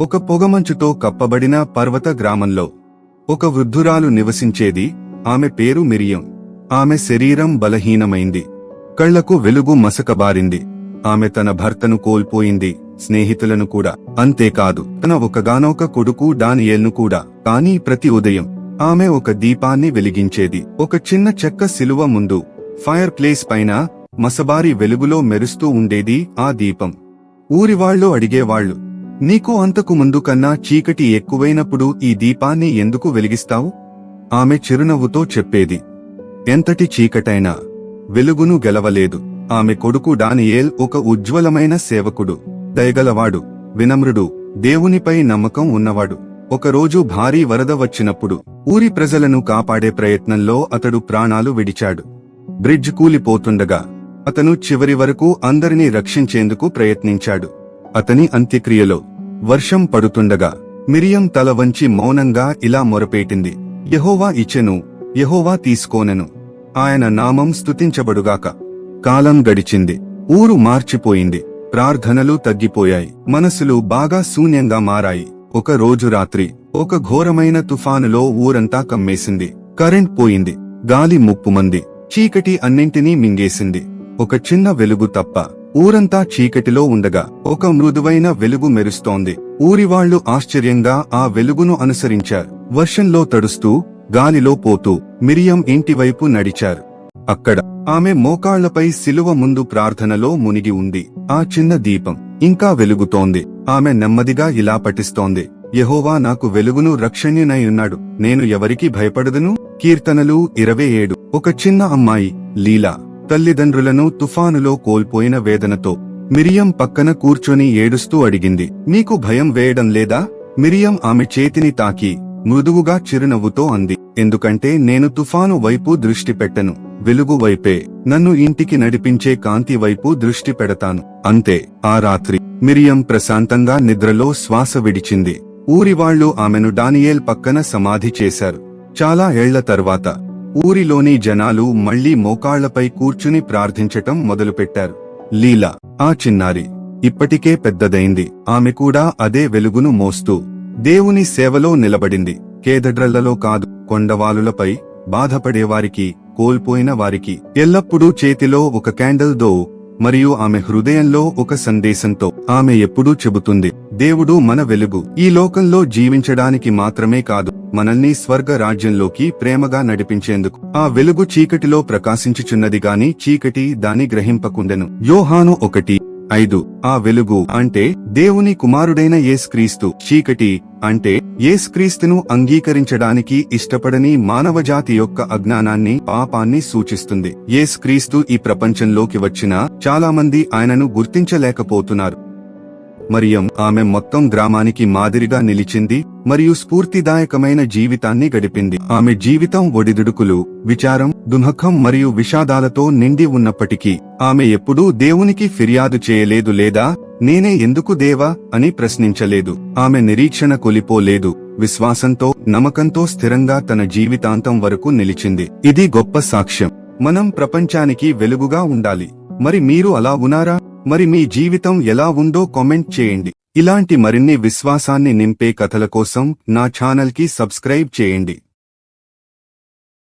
ఒక పొగమంచుతో కప్పబడిన పర్వత గ్రామంలో ఒక వృద్ధురాలు నివసించేది ఆమె పేరు మిరియం. ఆమె శరీరం బలహీనమైంది. కళ్ళకు వెలుగు మసకబారింది. ఆమె తన భర్తను కోల్పోయింది స్నేహితులను కూడా. అంతేకాదు తన ఒకగానొక కొడుకు డానియేల్ను కూడా. కానీ ప్రతి ఉదయం ఆమె ఒక దీపాన్ని వెలిగించేది. ఒక చిన్న చెక్క శిలువ ముందు ఫైర్ ప్లేస్ పైన మసబారి వెలుగులో మెరుస్తూ ఉండేది ఆ దీపం. ఊరివాళ్ళు అడిగేవాళ్ళు నీకు అంతకు ముందు కన్నా చీకటి ఎక్కువైనప్పుడు ఈ దీపాన్ని ఎందుకు వెలిగిస్తావు? ఆమె చిరునవ్వుతో చెప్పేది. ఎంతటి చీకటైనా. వెలుగును గెలవలేదు. ఆమె కొడుకు డానియేల్ ఒక ఉజ్వలమైన సేవకుడు. దయగలవాడు వినమ్రుడు దేవునిపై నమ్మకం ఉన్నవాడు. ఒకరోజు భారీ వరద వచ్చినప్పుడు ఊరి ప్రజలను కాపాడే ప్రయత్నంలో అతడు ప్రాణాలు విడిచాడు. బ్రిడ్జ్ కూలిపోతుండగా అతను చివరి వరకు అందరినీ రక్షించేందుకు ప్రయత్నించాడు. అతని అంత్యక్రియలో వర్షం పడుతుండగా మిరియం తల వంచి మౌనంగా ఇలా మొరపేటింది యహోవా ఇచ్చెను యహోవా తీసుకోనెను. ఆయన నామం స్తుతించబడుగాక. కాలం గడిచింది ఊరు మార్చిపోయింది ప్రార్థనలు తగ్గిపోయాయి మనసులు బాగా శూన్యంగా మారాయి. ఒక రోజు రాత్రి ఒక ఘోరమైన తుఫానులో ఊరంతా కమ్మేసింది కరెంట్ పోయింది గాలి ముప్పుమంది చీకటి అన్నింటినీ మింగేసింది. ఒక చిన్న వెలుగు తప్ప ఊరంతా చీకటిలో ఉండగా ఒక మృదువైన వెలుగు మెరుస్తోంది. ఊరివాళ్ళు ఆశ్చర్యంగా ఆ వెలుగును అనుసరించారు. వర్షంలో తడుస్తూ గాలిలో పోతూ మిరియం ఇంటివైపు నడిచారు. అక్కడ ఆమె మోకాళ్ళపై శిలువ ముందు ప్రార్థనలో మునిగి ఉంది. ఆ చిన్న దీపం ఇంకా వెలుగుతోంది. ఆమె నెమ్మదిగా ఇలా పఠిస్తోంది. యహోవా నాకు వెలుగును రక్షణ్యునై ఉన్నాడు నేను ఎవరికి భయపడదును? కీర్తనలు ఇరవై ఏడు. ఒక చిన్న అమ్మాయి లీలా. తల్లిదండ్రులను తుఫానులో కోల్పోయిన వేదనతో మిరియం పక్కన కూర్చొని ఏడుస్తూ అడిగింది. నీకు భయం వేయడం లేదా మిరియం ఆమె చేతిని తాకి మృదువుగా చిరునవ్వుతో అంది. ఎందుకంటే నేను తుఫాను వైపు దృష్టి పెట్టను. వెలుగు వైపే. నన్ను ఇంటికి నడిపించే కాంతి వైపు దృష్టి పెడతాను. అంతే. ఆ రాత్రి మిరియం ప్రశాంతంగా నిద్రలో శ్వాస విడిచింది. ఊరివాళ్ళు ఆమెను డానియేల్ పక్కన సమాధి చేశారు. చాలా ఏళ్ళ తర్వాత ఊరిలోని జనాలు మళ్ళీ మోకాళ్ళపై కూర్చుని ప్రార్థించటం మొదలుపెట్టారు. లీలా ఆ చిన్నారి ఇప్పటికే పెద్దదైంది. ఆమె కూడా అదే వెలుగును మోస్తూ దేవుని సేవలో నిలబడింది. కేదడ్రళ్ళలో కాదు కొండవాలులపై బాధపడేవారికి కోల్పోయిన వారికి. ఎల్లప్పుడూ చేతిలో ఒక క్యాండల్దో మరియు ఆమె హృదయంలో ఒక సందేశంతో ఆమె ఎప్పుడూ చెబుతుంది దేవుడు మన వెలుగు. ఈ లోకంలో జీవించడానికి మాత్రమే కాదు మనల్ని స్వర్గ రాజ్యంలోకి ప్రేమగా నడిపించేందుకు ఆ వెలుగు చీకటిలో ప్రకాశించుచున్నది గాని చీకటి దాని గ్రహింపకుండెను. యోహాను ఒకటి ఐదు. ఆ వెలుగు అంటే దేవుని కుమారుడైన యేస్క్రీస్తు. చీకటి అంటే యేస్క్రీస్తును అంగీకరించడానికి ఇష్టపడని మానవజాతి యొక్క అజ్ఞానాన్ని పాపాన్ని సూచిస్తుంది. యేస్క్రీస్తు ఈ ప్రపంచంలోకి వచ్చినా చాలా మంది ఆయనను గుర్తించలేకపోతున్నారు. మరియం ఆమె మొత్తం గ్రామానికి మాదిరిగా నిలిచింది మరియు స్ఫూర్తిదాయకమైన జీవితాన్ని గడిపింది. ఆమె జీవితం ఒడిదుడుకులు విచారం దుఃఖం మరియు విషాదాలతో నిండి ఉన్నప్పటికీ ఆమె ఎప్పుడూ దేవునికి ఫిర్యాదు చేయలేదు లేదా నేనే ఎందుకు దేవా అని ప్రశ్నించలేదు. ఆమె నిరీక్షణ కొలిపోలేదు విశ్వాసంతో నమ్మకంతో స్థిరంగా తన జీవితాంతం వరకు నిలిచింది. ఇది గొప్ప సాక్ష్యం. మనం ప్రపంచానికి వెలుగుగా ఉండాలి. మరి మీరు అలా ఉన్నారా? మరి మీ జీవితం ఎలా ఉందో కామెంట్ చేయండి. ఇలాంటి మరిన్ని విశ్వాసాన్ని నింపే కథల కోసం నా ఛానల్కి సబ్స్క్రైబ్ చేయండి.